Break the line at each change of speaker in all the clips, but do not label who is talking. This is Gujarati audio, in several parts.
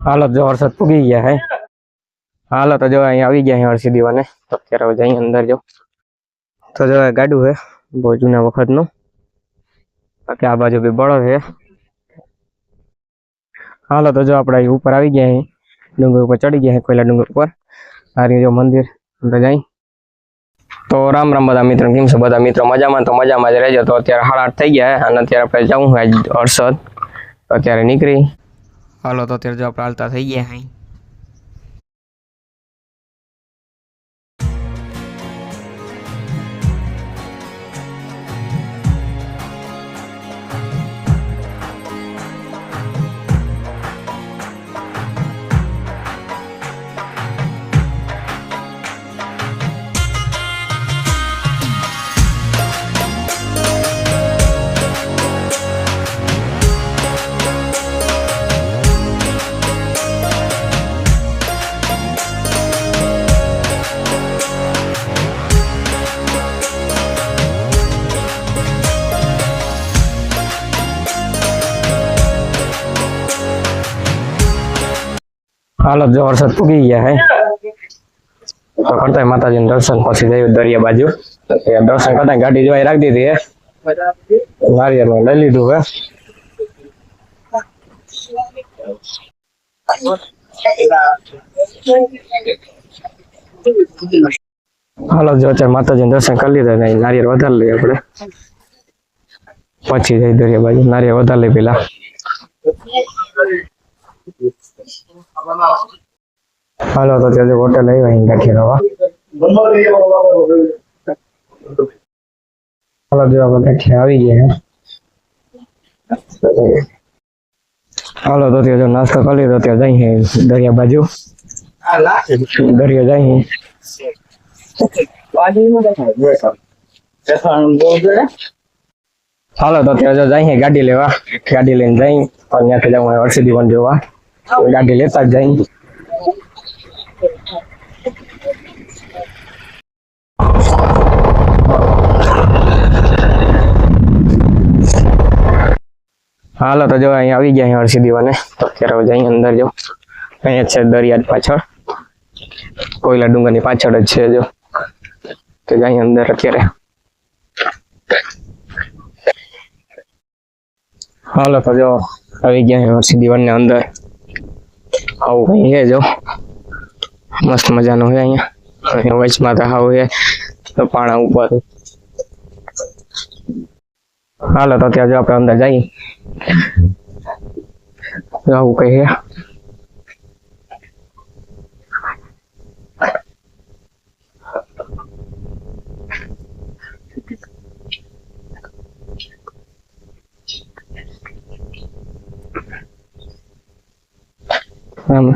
હાલો જો વરસાદ પૂગી ગયા હે. હાલો તો જો અહીંયા આવી ગયા હે હરસી દીવાને તો અત્યારે હવે જઈએ અંદર જો. તો જો આ ગાડું હે, બહુ જૂના વખતનું. બાકી આ બાજુ બી બળદ હે. હાલો તો જો આપણે અહીં ઉપર આવી ગયા હે. ડુંગર ઉપર ચડી ગયા હે કોયલા ડુંગર ઉપર. આ રહ્યું જો મંદિર. અંદર જઈ. તો રામ રામ બધા મિત્રો, કેમ છો બધા મિત્રો? મજામાં તો મજામાં જ રહેજો. તો અત્યારે સાડા આઠ થઈ ગયા હે અને અત્યારે આપણે જવું હોય હર્ષદ તો અત્યારે નીકળી. હાલો તો અત્યારે જો આપણે હાલતા થઈ ગયા. હે હાલો જો વરસાદ પૂગી ગયા હે. તો કરતા માતાજીનું દર્શન પછી જયું દરિયા બાજુ. દર્શન કરતા ગાડી જોવા રાખી દીધી હે. માં લઈ લીધું હે. હાલો જો અત્યારે માતાજીનું દર્શન કરી લીધા ને નારિયેળ વધારે લઈએ આપણે. પછી જઈ દરિયા બાજુ. નારિયેળ વધારે લઈ પેલા. હાલો, તો ત્યાં હોટેલ આવ્યા, અહીં ગાંઠિયા રવા હાલો, જો આપણે ગાંઠિયા આવી ગયા હાલો, તો ત્યાં જો નાસ્તો કરી લીધો, ત્યાં જઈએ દરિયા બાજુ. દરિયા જઈએ હાલો, તો ત્યાં જો જઈએ ગાડી લેવા. ગાડી લઈને જઈ ત્યાંથી જવું હર્ષદી પણ જોવા. ગાડી લેતા જ જઈ હાલો, તો જો અહીંયા આવી ગયા હર્ષી દીવાને તો અત્યારે જઈ અંદર, જો. અહીંયા છે દરિયા પાછળ. કોયલા ડુંગરની પાછળ જ છે, જો. તો જઈ અંદર અત્યારે. હાલો, તો જો આવી ગયા હર્ષી દીવાનને અંદર. આવું. કઈ છે જો. મસ્ત મજાનું છે અહીંયા. વચમાં તો આવું છે પાણા ઉપર. હાલો, તો ત્યાં જો આપણે અંદર જઈએ. આવું કઈ છે આમ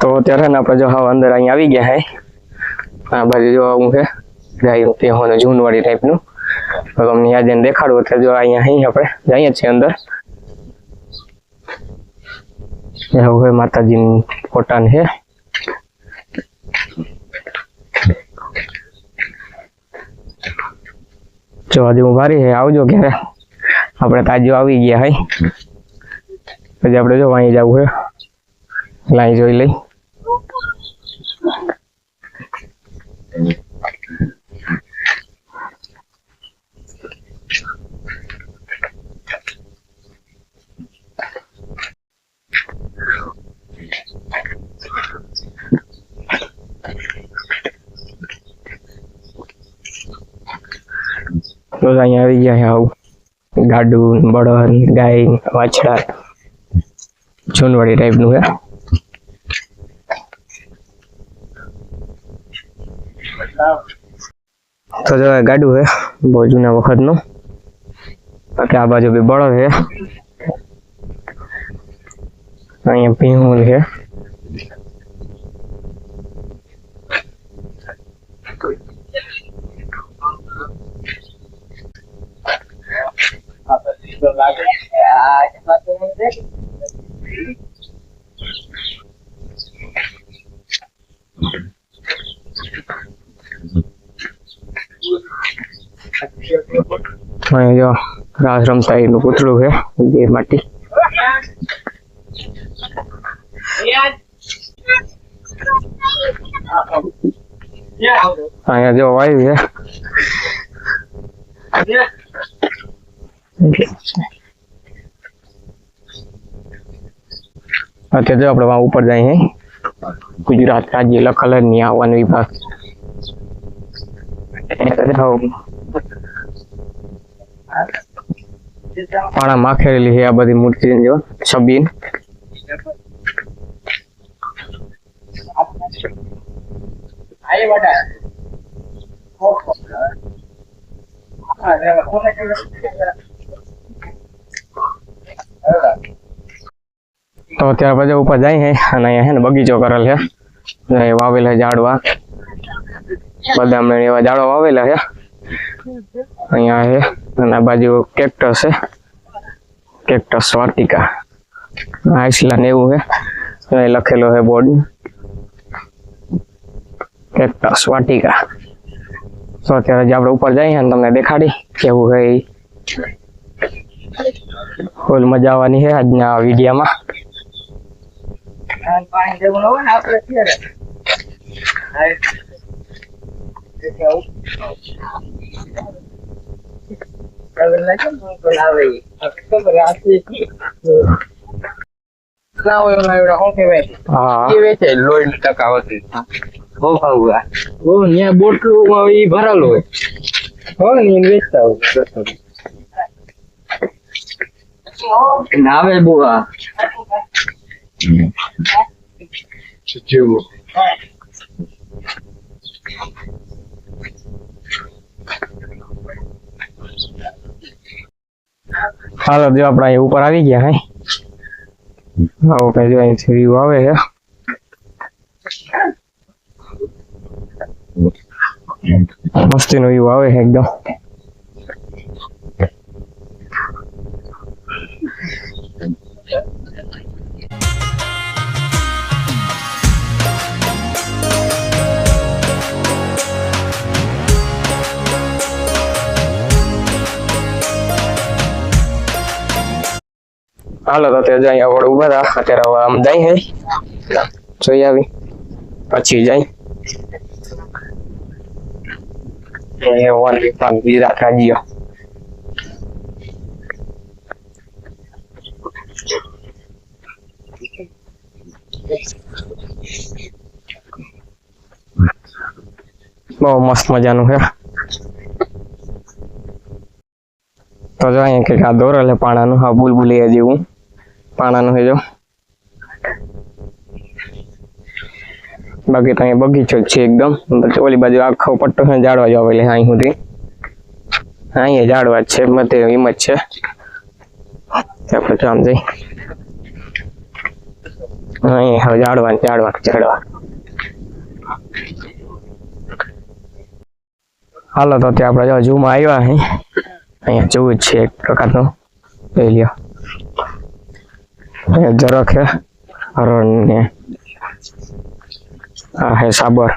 તો અત્યારે આપણે જો હાવ અંદર અહીંયા આવી ગયા હે. આ બાજુ જો હું છે. જાય તે હોને જૂનવાડી ટાઈપનું તો તમને યાદ એને દેખાડું એટલે જો અહીંયા અહીં આપણે. જઈએ છીએ અંદર. હવે માતાજીની ફોટાને છે જો આજે હું ભારી છે આવજો ક્યારે આપણે તાજો આવી ગયા હઈ પછી આપણે જો અહીં જવું છે લાઈ જોઈ લઈ. તો અહીંયા આવી ગયા છે આવું. ગાડું, બળદ, ગાય, વાછડા. જૂનવાડી ટાઈપનું છે. તો જો ગાડું છે, બહુ જૂના વખતનું. બાકી આ બાજુ બી બળદ છે. અહીંયા ભીહું છે. અહીંયા જો રાસ રમતા એનું પૂતળું છે બે માટી. અહીંયા જો વાયુ છે. અત્યારે જો આપણે વાં ઉપર જાય હે ગુજરાત રાજ્ય લખલરની આવવાનો વિભાગ. પાણા માખેલી છે આ બધી મૂર્તિ જો છબીન તો ત્યાર પછી ઉપર જાય છે અને અહીંયા છે ને બગીચો કરેલ છે અહીંયા વાવેલા છે ઝાડવા. બદામ ને એવા ઝાડવા વાવેલા છે અહીંયા છે અને આ બાજુ કેક્ટસ છે. કેક્ટસ વાટિકા. આઈસલા ને એવું છે. અહીં લખેલો છે બોર્ડ. કેક્ટસ વાટિકા. તો અત્યારે જે આપણે ઉપર જઈએ ને તમને દેખાડી, કેવું છે એ. ફૂલ મજા આવવાની છે આજના વિડીયોમાં.
પાણી જેવું ન હોય ને આપણે ત્યારે
હા
બોટલું ભરેલું હોય. હો ને એને વેચતા હોય નાવે બુઆ
હાલો, જો આપણે અહીં ઉપર આવી ગયા હે. આવો કઈ જો અહીંથી વ્યૂ આવે છે. મસ્તીનો વ્યૂ આવે છે એકદમ. હાલો, તો અત્યારે જાય આપણે ઊભા હતા અત્યારે હવે આમ જાય હે. જોઈ આવી. પછી જાય. એ વન વિભાગ ગુજરાત રાજ્ય. બહુ મસ્ત મજાનું છે તો જો અહીંયા કંઈક આ દોરેલ છે પાણાનું, હા, બુલબુલિયા જેવું. પાણાનું છે જો. બાકી તો અહીંયા બગીચો જ છે એકદમ. ઓલી બાજુ આખો પટ્ટો છે ઝાડવા જ આવેલી અહીં સુધી. અહીંયા ઝાડવા જ છે મતે હિંમત છે. આપણે આમ જઈ. અહીં હવે ઝાડવા ને ઝાડવા ઝાડવા. હાલો, તો ત્યાં આપણે જો જૂમાં આવ્યા અહીં અહીંયા જેવું જ છે એક પ્રકારનું. લઈ લ્યો. અહીંયા જરાક છે હરણ ને આ હે સાબર.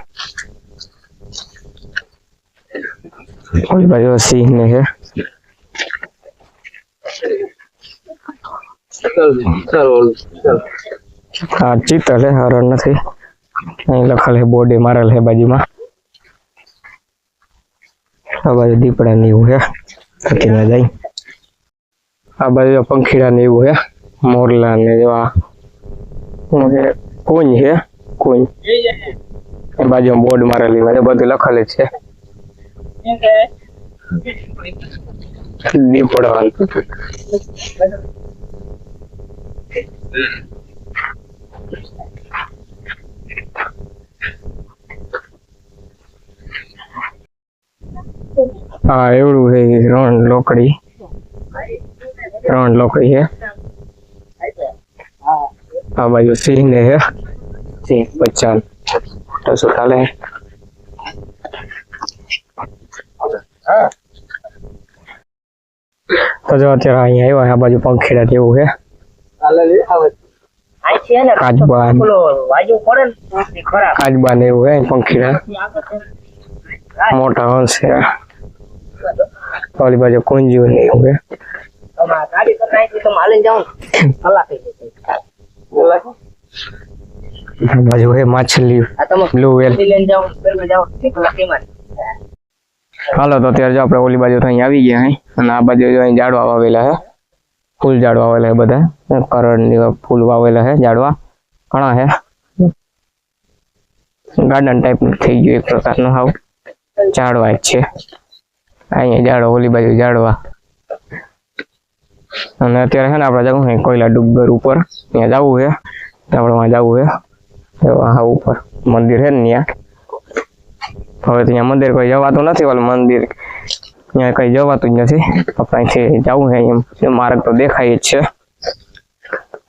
ઓલી બાજુ સિંહ ને છે આ ચિત્તલ છે હરણ નથી. અહીં લખેલ હે બોર્ડે મારેલ હે બાજુમાં. આ બાજુ દીપડા ને એવું હે. ના જાય. આ બાજુ પંખીડા ને એવું છે મોરલા ને જેવા શું છે? કુંજ છે, કુંજ. એ બાજુ બોર્ડ મારેલી હોય બધું લખેલ છે. દીપડા હા, એવડું છે ત્રણ લોકડી. ત્રણ લોકડી છે. આ બાજુ સિંહ ને છે સિંહ બચ્ચા તો ચાલે તો જો અત્યારે અહીંયા આવ્યા આ બાજુ પંખીડા જેવું છે કાચબા
વાજુ પડે ને ખરાબ
કાચબા ને એવું છે પંખીડા મોટા હંસ છે ઓલી બાજુ કુંજુ ને એવું છે
ગાડી કરી નાખી તો જાઉં કલાક
બાજુ હે માછલી બ્લુ વેલ હાલો તો અત્યારે જો આપણે ઓલી બાજુ અહીં આવી ગયા અને આ બાજુ જો અહીં ઝાડવા વાવેલા છે ફૂલ ઝાડવા વાવેલા છે બધા. કરણ ફૂલ વાવેલા છે ઝાડવા. ઘણા છે ગાર્ડન ટાઈપ થઈ ગયું એક પ્રકારનું હાવ. ઝાડવા જ છે. અહીંયા ઝાડવા ઓલી બાજુ ઝાડવા. અને અત્યારે છે ને આપણે જવું છે કોયલા ડુંગર ઉપર. ત્યાં જવું છે. આપણે વાં જવું છે. હા, ઉપર. મંદિર છે ને ત્યાં. હવે ત્યાં મંદિર કોઈ જવાતું નથી, ઓલું મંદિર. ત્યાં કઈ જવાતું જ નથી. આપણે અહીંથી જવું છે, એમ. માર્ગ તો દેખાય જ છે.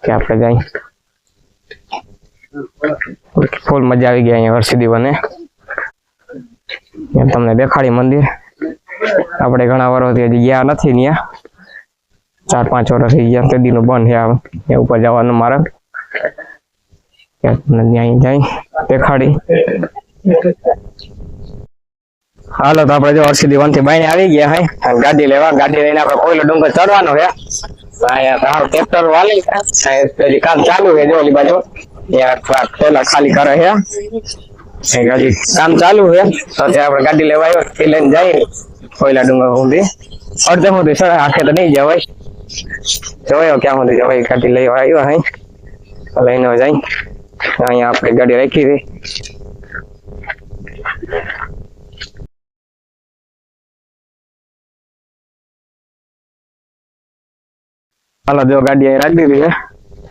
કે આપણે જઈ ફૂલ મજા આવી ગઈ અહીંયા હર્ષિદી બને તમને દેખાડી મંદિર. આપણે ઘણા વર્ષથી હજી ગયા નથી ત્યાં. ચાર પાંચ વર્ષ થઈ ગયા તેદીનું બંધ છે એ ઉપર જવાનો માર્ગ ત્યાં જઈ દેખાડી. હાલો, તો આપણે જો હર્ષિદી વનથી બાઈને આવી ગયા હે. ગાડી લેવા, ગાડી લઈને આપણે કોયલો ડુંગર ચડવાનો છે. અહીંયા ટ્રેક્ટર વાલી પેલી કામ ચાલુ છે, જો ઓલી બાજુ. ત્યાં પેલા ખાલી કરે છે. ગાડી કામ ચાલુ છે. તો ત્યાં આપણે ગાડી લેવા આવ્યો તે લઈને જઈએ કોઈલા ડુંગર સુધી. અડધે સુધી સર આખે તો નહીં જવાય. જોયો ક્યાં સુધી જવાય ગાડી લઈ આવ્યો હે લઈને જાય અહીંયા આપણે ગાડી રાખી હતી હાલો, જો ગાડી અહીં રાખી દીધી છે.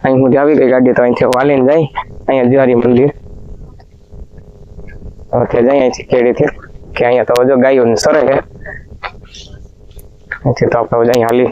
અહીં હું આવી ગઈ ગાડી તો અહીંથી વાલીને જાય. અહીંયા જુહારી મંદિર. ઓકે, જઈ અહીંથી કેડીથી. કે અહીંયા તો જો ગાયો સરે છે. અહીંથી તો આપણે જઈ હાલી.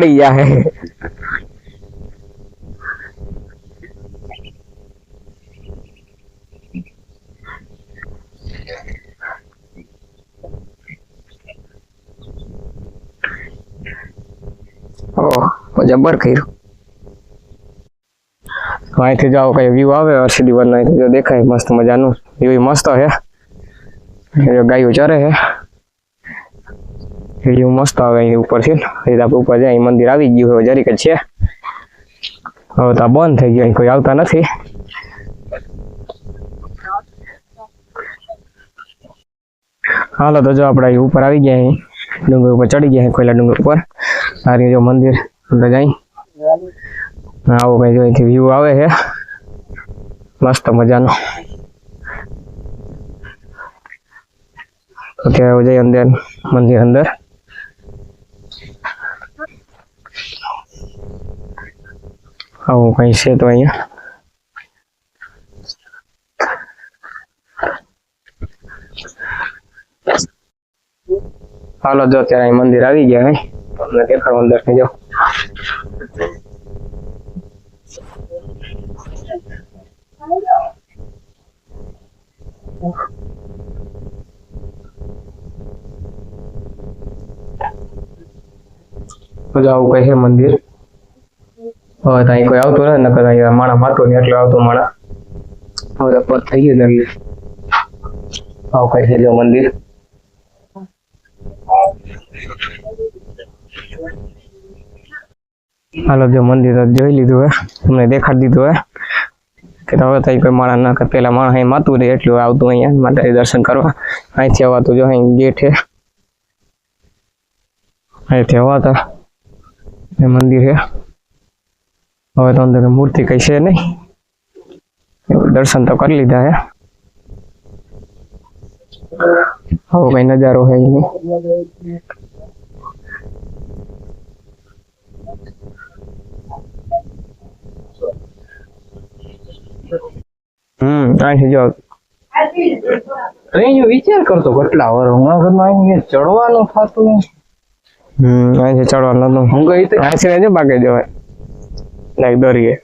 પડી ગયા હે ઓહ જબર કર્યું અહીંથી જાઓ કઈ વ્યૂ આવે હર્ષિદી વન અહીંથી જો દેખાય મસ્ત મજાનું વ્યૂ મસ્ત હે એ જો ગાયો ચરે હે વ્યૂ મસ્ત આવે અહીં ઉપરથી અહીં આપણે ઉપર જાય, અહીં મંદિર આવી ગયું હવે જરીક જ છે. હવે તો આ બંધ થઈ ગયું, અહીં કોઈ આવતા નથી. હાલો, તો જો આપણે અહીં ઉપર આવી ગયા અહીં. ડુંગર ઉપર ચડી ગયા અહીં, કોયલા ડુંગર ઉપર. આ રહ્યું જો મંદિર, અંદર જાય. આવો કઈ જો અહીંથી વ્યૂ આવે છે. મસ્ત મજાનો. અત્યારે જઈ અંદર, મંદિર અંદર. આવું કઈ છે તો અહીંયા હાલો જો અત્યારે અહીં મંદિર આવી ગયા હે તમને દેખાડો અંદરથી જાઓ તો જો આવું કઈ છે મંદિર હવે ત્યાં કોઈ આવતું નથી નકર અહીંયા માણા માતો નહીં એટલે આવતું માણસ હવે પર થઈ ગયું નવી આવું કઈ છે જો મંદિર? હાલો જો મંદિર જોઈ લીધું હે. તમને દેખાડી દીધું હે. કે હવે તો અહીં કોઈ માણસ ના પેલા માણસ અહીં માતું રહે એટલું આવતું અહીંયા માતાજી દર્શન કરવા. અહીંથી આવતું જો અહીં ગેટ હે. અહીંથી આવતા એ મંદિર છે હવે તો અંદર મૂર્તિ કઈ છે નહીં. દર્શન તો કરી લીધા હે. હવે કઈ નજારો હે નહીં હમ અહીંથી જો.
અહીંયા વિચાર કરતો કેટલા વર હું ઘરમાં ચડવાનું થતું
હમ અહીંથી ચડવાનું. નતું
હું ગઈ તો
અહીંથી બાકી જવાય लाइक दौड़िए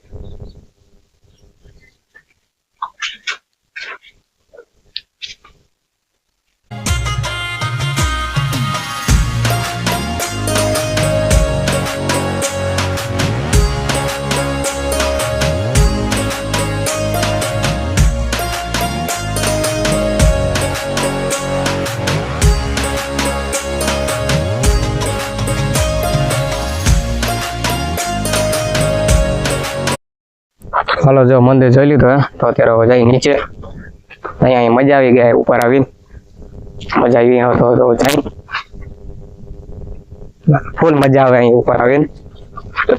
હાલો જો મંદિર જોઈ લીધું તો અત્યારે હવે જાય નીચે. અહીંયા અહીં મજા આવી ગયા ઉપર આવીને. મજા આવી તો તો જાય ફૂલ મજા આવે અહીં ઉપર આવીને.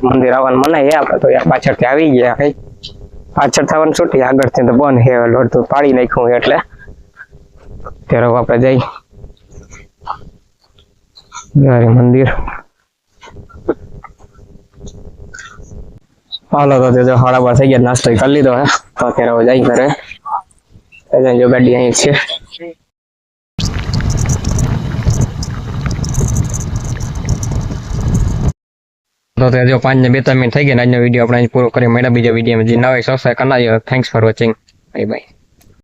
મંદિર આવવાનું મનાય આપણે તો યાર પાછળથી આવી ગયા કઈ. પાછળ થવાનું છૂટી આગળથી તો બંધ હે લડતું પાડી નાખ્યું એટલે. ત્યારે આપણે જઈ. મંદિર. હાલો, તો તે સાડા બાર થઈ ગયા, નાસ્તો કરી લીધો, હે. અત્યારે હવે જાય ઘરે. જો, ગાડી અહીં છે. તો તે જો, પાંચ ને બે ત્રણ મિનિટ થઈ ગયા આજનો વીડિયો આપણે પૂરો કરી મળ્યા. બીજા વિડીયોમાં જે નવા સબસ્ક્રાઈબ કરનાર thanks for watching bye bye